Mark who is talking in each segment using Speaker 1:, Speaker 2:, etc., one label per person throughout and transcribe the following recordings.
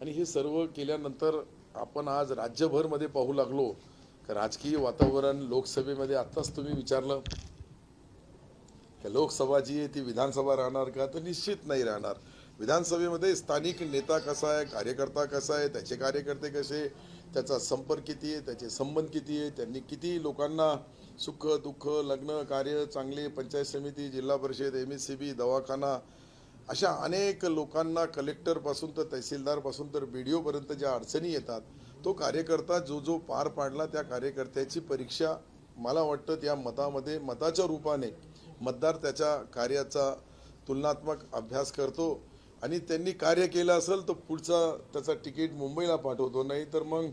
Speaker 1: आणि हे सर्व केल्यानंतर आपण आज राज्यभरमध्ये पाहू लागलो. राजकीय वातावरण लोकसभेमध्ये आत्ताच तुम्ही विचारलं का लोकसभा जी आहे ती विधानसभा राहणार का? तर निश्चित नाही राहणार. विधानसभेमध्ये स्थानिक नेता कसा आहे कार्यकर्ता कसा आहे त्याचे कार्यकर्ते कसे त्याचा संपर्क किती आहे त्याचे संबंध किती आहे त्यांनी किती लोकांना सुख दुःख लग्न कार्य चांगले पंचायत समिती जिल्हा परिषद एम एस सी बी दवाखाना अशा अनेक लोकांना कलेक्टरपासून तर तहसीलदारपासून तर बी डी ओपर्यंत ज्या अडचणी येतात तो कार्यकर्ता जो जो पार पाडला त्या कार्यकर्त्याची परीक्षा मला वाटतं त्या मतामध्ये मताच्या रूपाने मतदार त्याच्या कार्याचा तुलनात्मक अभ्यास करतो आणि त्यांनी कार्य केलं असेल तर पुढचा त्याचा तिकीट मुंबईला पाठवतो. नाही तर मग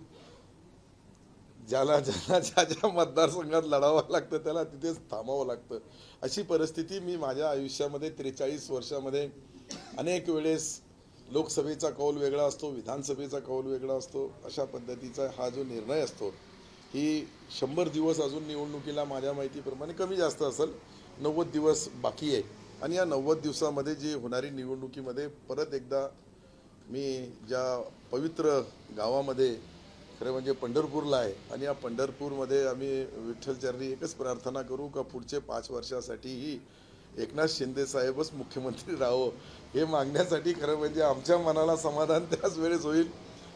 Speaker 1: ज्याला ज्याला ज्या ज्या मतदारसंघात लढावं लागतं त्याला तिथेच थांबावं लागतं. अशी परिस्थिती मी माझ्या आयुष्यामध्ये त्रेचाळीस वर्षामध्ये अनेक वेळेस लोकसभेचा कौल वेगळा असतो विधानसभेचा कौल वेगळा असतो. अशा पद्धतीचा हा जो निर्णय असतो ही शंभर दिवस अजून निवडणुकीला माझ्या माहितीप्रमाणे कमी जास्त असेल नव्वद दिवस बाकी आहे. आणि या नव्वद दिवसामध्ये जी होणारी निवडणुकीमध्ये परत एकदा मी ज्या पवित्र गावामध्ये खरं म्हणजे पंढरपूरला आहे. आणि या पंढरपूरमध्ये आम्ही विठ्ठलचरणी एकच प्रार्थना करू का पुढचे पाच वर्षासाठीही एकनाथ शिंदे साहेबच मुख्यमंत्री राहो हे मागण्यासाठी खरं म्हणजे आमच्या मनाला समाधान त्याच वेळेस होईल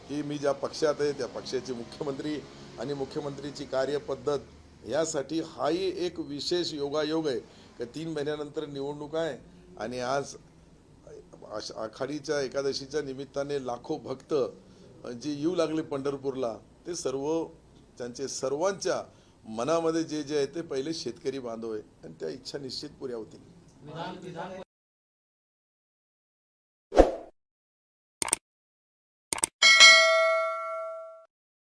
Speaker 1: की मी ज्या पक्षात आहे त्या पक्षाचे मुख्यमंत्री आणि मुख्यमंत्रीची कार्यपद्धत यासाठी हाही एक विशेष योगायोग आहे की तीन महिन्यानंतर निवडणूक आहे आणि आज आखाडीच्या एकादशीच्या निमित्ताने लाखो भक्त जे येऊ लागले पंढरपूरला ते सर्व त्यांचे सर्वांच्या मनामध्ये जे जे आहे ते पहिले शेतकरी बांधव आहे. आणि त्या इच्छा निश्चित पुऱ्या होतील.